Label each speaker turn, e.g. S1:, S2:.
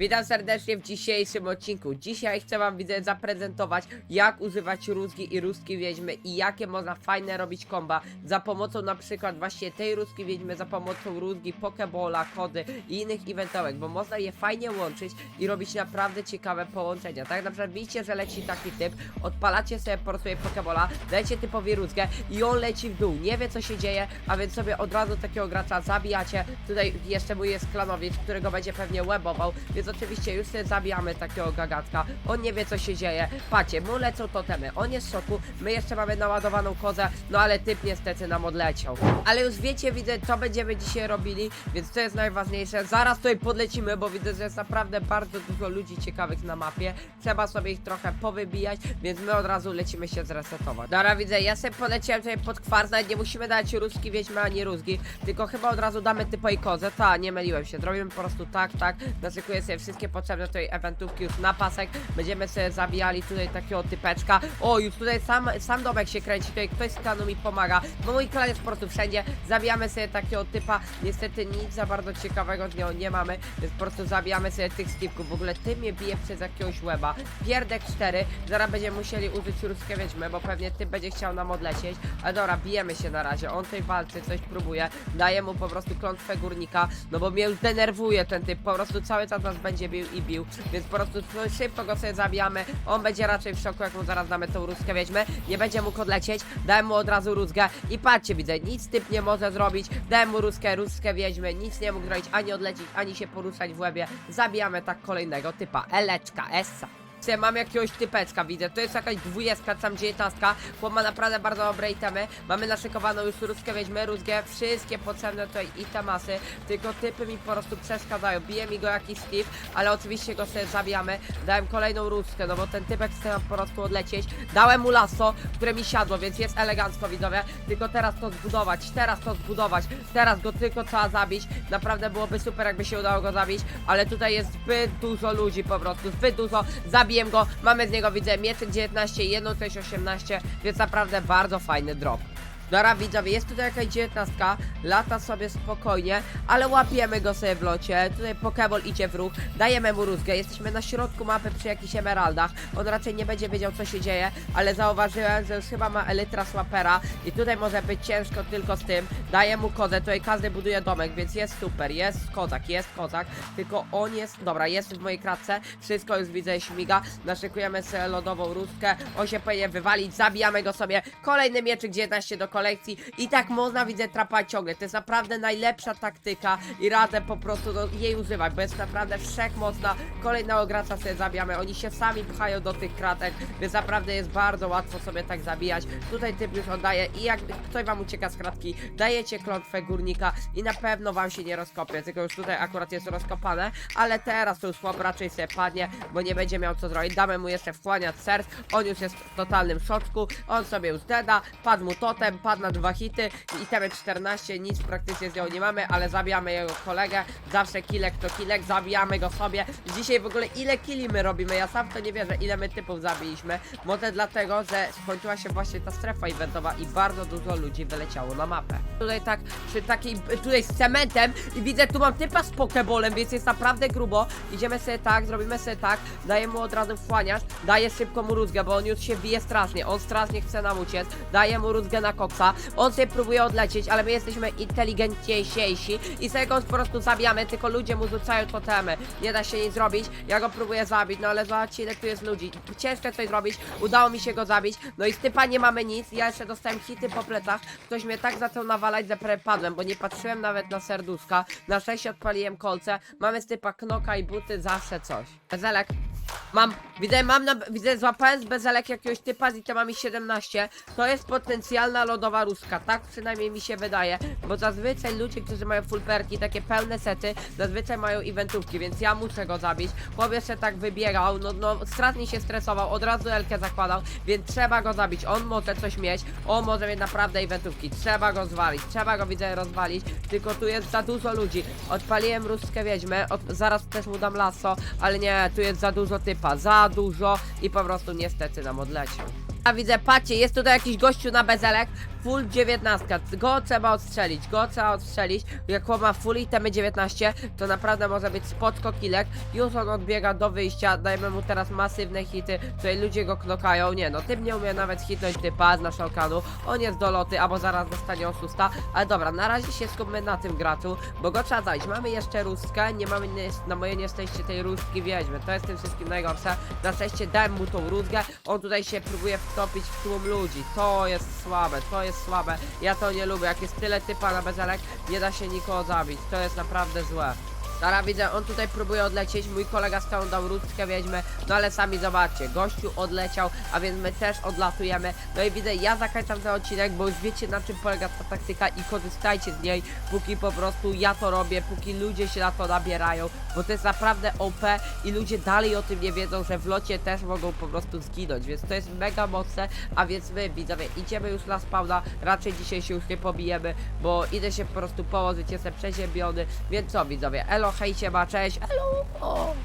S1: Witam serdecznie w dzisiejszym odcinku. Dzisiaj chcę wam widzę zaprezentować jak używać rózgi i rózgi wiedźmy i jakie można fajne robić komba za pomocą na przykład właśnie tej rózgi wiedźmy, za pomocą rózgi, pokebola, kody i innych eventowych, bo można je fajnie łączyć i robić naprawdę ciekawe połączenia. Tak na przykład widzicie, że leci taki typ, odpalacie sobie po prostu pokebola, dajcie typowi rózgę i on leci w dół, nie wie co się dzieje, a więc sobie od razu takiego gracza zabijacie. Tutaj jeszcze mój jest klanowiec, którego będzie pewnie webował, więc oczywiście już sobie zabijamy takiego gagatka. On nie wie co się dzieje. Patrzcie, mu lecą totemy, on jest w szoku, my jeszcze mamy naładowaną kozę, no ale typ niestety nam odleciał. Ale już wiecie, widzę, co będziemy dzisiaj robili, więc to jest najważniejsze. Zaraz tutaj podlecimy, bo widzę, że jest naprawdę bardzo dużo ludzi ciekawych na mapie. Trzeba sobie ich trochę powybijać, więc my od razu lecimy się zresetować. Dobra, widzę, ja sobie poleciałem tutaj pod nie musimy dać ruski wiedźmy ani rózgi, tylko chyba od razu damy typowi kozę. Ta, nie myliłem się, zrobimy po prostu tak, tak. Naszykuję sobie wszystkie potrzebne tutaj eventówki już na pasek. Będziemy sobie zabijali tutaj takiego typeczka. O, już tutaj sam, sam domek się kręci, tutaj ktoś z klanu mi pomaga, bo mój klan jest po prostu wszędzie. Zabijamy sobie takiego typa, niestety nic za bardzo ciekawego z nią nie mamy, więc po prostu zabijamy sobie tych skipków. W ogóle ty mnie bije przez jakiegoś łeba. Pierdek 4, zaraz będziemy musieli użyć ruskie wiedźmy, bo pewnie ty będzie chciał nam odlecieć. Ale dobra, bijemy się na razie, on tutaj walczy, coś próbuje. Daję mu po prostu klątwę górnika, no bo mnie już denerwuje ten typ, po prostu cały czas nas będzie bił i bił, więc po prostu szybko go sobie zabijamy. On będzie raczej w szoku, jak mu zaraz damy tą rózgę wiedźmy. Nie będzie mógł odlecieć, dałem mu od razu rózgę i patrzcie, widzę, nic typ nie może zrobić. Dałem mu rózgę, rózgę wiedźmy, nic nie mógł zrobić, ani odlecieć, ani się poruszać w łebie. Zabijamy tak kolejnego typa, Eleczka, Essa. Słuchaj, Mam jakiegoś typeczka, widzę. To jest jakaś dwudziestka, tam dziewiętnastka. Chłop ma naprawdę bardzo dobre itemy. Mamy naszykowaną już rózgę, weźmy rózgę. Wszystkie potrzebne tutaj itemasy. Tylko typy mi po prostu przeszkadzają. Bije mi go jakiś Steve, ale oczywiście go sobie zabijamy. Dałem kolejną rózgę, no bo ten typek chce nam po prostu odlecieć. Dałem mu lasso, które mi siadło, więc jest elegancko, widzowie. Tylko teraz to zbudować, teraz to zbudować. Teraz go tylko trzeba zabić. Naprawdę byłoby super, jakby się udało go zabić. Ale tutaj jest zbyt dużo ludzi po prostu, zbyt dużo. Zabiję go, mamy z niego, widzę, mieczyk 19, jedną treść 18, więc naprawdę bardzo fajny drop. Dobra widzowie, jest tutaj jakaś 19, lata sobie spokojnie, ale łapiemy go sobie w locie, tutaj Pokeball idzie w ruch, dajemy mu rózgę, jesteśmy na środku mapy przy jakichś emeraldach, on raczej nie będzie wiedział co się dzieje, ale zauważyłem, że już chyba ma Elytra Swapera i tutaj może być ciężko tylko z tym, daję mu kozę, tutaj każdy buduje domek, więc jest super, jest kozak, jest kozak, tylko on jest, dobra, jest w mojej kratce, wszystko już widzę śmiga, naszykujemy sobie lodową rózgę, on się powinien wywalić, zabijamy go sobie, kolejny mieczyk 19 do kolekcji i tak można widzę trapać ciągle. To jest naprawdę najlepsza taktyka i radzę po prostu do jej używać, bo jest naprawdę wszechmocna. Kolejnego gracza sobie zabijamy, oni się sami pchają do tych kratek, więc naprawdę jest bardzo łatwo sobie tak zabijać. Tutaj typ już oddaje i jak ktoś wam ucieka z kratki, dajecie klątwę górnika i na pewno wam się nie rozkopie, tylko już tutaj akurat jest rozkopane, ale teraz to już chłop raczej sobie padnie, bo nie będzie miał co zrobić. Damy mu jeszcze wchłaniać serc, on już jest w totalnym szoczku, on sobie już deda, padł mu totem, padł na dwa hity i temy 14, nic praktycznie z nią nie mamy, ale zabijamy jego kolegę, zawsze kilek to kilek, zabijamy go sobie. Dzisiaj w ogóle ile killi my robimy, ja sam to nie wierzę, ile my typów zabiliśmy, może dlatego, że skończyła się właśnie ta strefa eventowa i bardzo dużo ludzi wyleciało na mapę. Tutaj tak, przy takiej, tutaj z cementem i widzę, tu mam typa z pokebolem, więc jest naprawdę grubo, idziemy sobie tak, zrobimy sobie tak, daję mu od razu wchłaniać, daję szybko mu rózgę, bo on już się bije strasznie, on strasznie chce nam uciec, daję mu rózgę na on sobie próbuje odlecieć, ale my jesteśmy inteligentniejsi i sobie go po prostu zabijamy, tylko ludzie mu rzucają totemy, nie da się nic zrobić, ja go próbuję zabić, no ale zobaczcie ile tu jest ludzi, ciężko coś zrobić, udało mi się go zabić, no i z typa nie mamy nic, ja jeszcze dostałem hity po plecach, ktoś mnie tak zaczął nawalać, że prawie padłem, bo nie patrzyłem nawet na serduszka, na szczęście odpaliłem kolce, mamy z typa knoka i buty, zawsze coś. Ezelek, Mam, widzę, mam na, widzę, złapałem z bezelek jakiegoś typa z itemami 17. To jest potencjalna lodowa ruska, tak przynajmniej mi się wydaje. Bo zazwyczaj ludzie, którzy mają full perki, takie pełne sety, zazwyczaj mają eventówki, więc ja muszę go zabić. Chłopiec się tak wybiegał, no, no strasznie się stresował, od razu Elkę zakładał, więc trzeba go zabić. On może coś mieć, on może mieć naprawdę eventówki. Trzeba go zwalić, trzeba go widzę rozwalić, tylko tu jest za dużo ludzi. Odpaliłem ruskę wiedźmę, od, zaraz też mu dam lasso, ale nie, tu jest za dużo za dużo i po prostu niestety nam odleciał. A widzę, patrzcie, jest tutaj jakiś gościu na bezelek, full 19, go trzeba odstrzelić, go trzeba odstrzelić, jak on ma full itemy 19, to naprawdę może być spotko kilek, już on odbiega do wyjścia, dajmy mu teraz masywne hity, tutaj ludzie go knokają, nie no, tym nie umie nawet hitnąć typa z naszego kanu, on jest do loty, albo zaraz dostanie oszusta, ale dobra, na razie się skupmy na tym graczu, bo go trzeba zajść, mamy jeszcze ruskę, nie mamy na moje nieszczęście tej rózgi wiedźmy, to jest tym wszystkim najgorsze, na szczęście dałem mu tą rózgę, on tutaj się próbuje wtopić w tłum ludzi, to jest słabe, to jest słabe, ja to nie lubię, jak jest tyle typa na bezelek, nie da się nikogo zabić, to jest naprawdę złe. Teraz widzę, on tutaj próbuje odlecieć, mój kolega z tą dał rózgę wiedźmy, no ale sami zobaczcie, gościu odleciał, a więc my też odlatujemy, no i widzę, ja zakończam ten odcinek, bo już wiecie na czym polega ta taktyka i korzystajcie z niej, póki po prostu ja to robię, póki ludzie się na to nabierają, bo to jest naprawdę OP i ludzie dalej o tym nie wiedzą, że w locie też mogą po prostu zginąć, więc to jest mega mocne, a więc my widzowie idziemy już na spawna, raczej dzisiaj się już nie pobijemy, bo idę się po prostu położyć, jestem przeziębiony, więc co widzowie, elo, hejcie ma, cześć, elo!